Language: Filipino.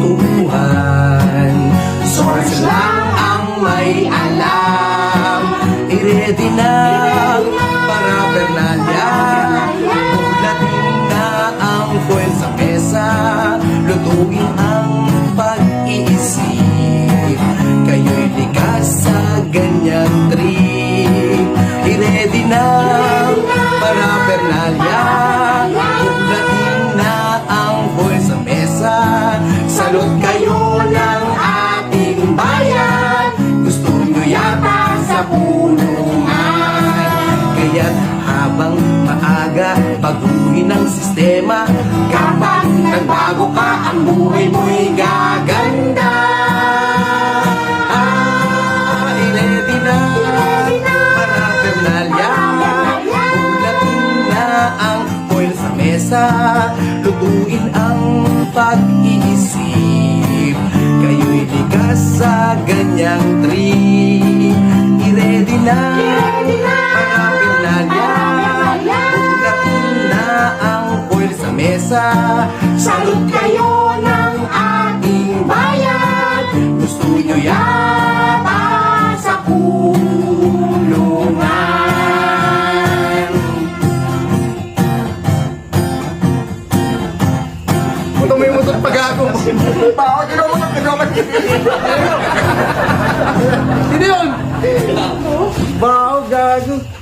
gustuhan Source lang ang may alam. I-ready na para Bernalya Paglating na ang foil sa mesa Lutuin ang pag-iisip. Kayo'y likas sa ganyang trip. I-ready na para Bernalya Baguhin ang sistema. Kapag nagbago ka Ang buhay mo'y gaganda. Ah, i-ready na. Para Bernalya Ulatin na ang foil sa mesa. Lutuin ang pag-iisip. Kayo'y likas sa ganyang trip. I-ready na. Para mesa. Salud kayo ng ating bayan. Gusto nyo yata sa kulungan Puto mo yung motor pag-ako Bakit yun ang motor pag-ako Sino yun? Bao, gago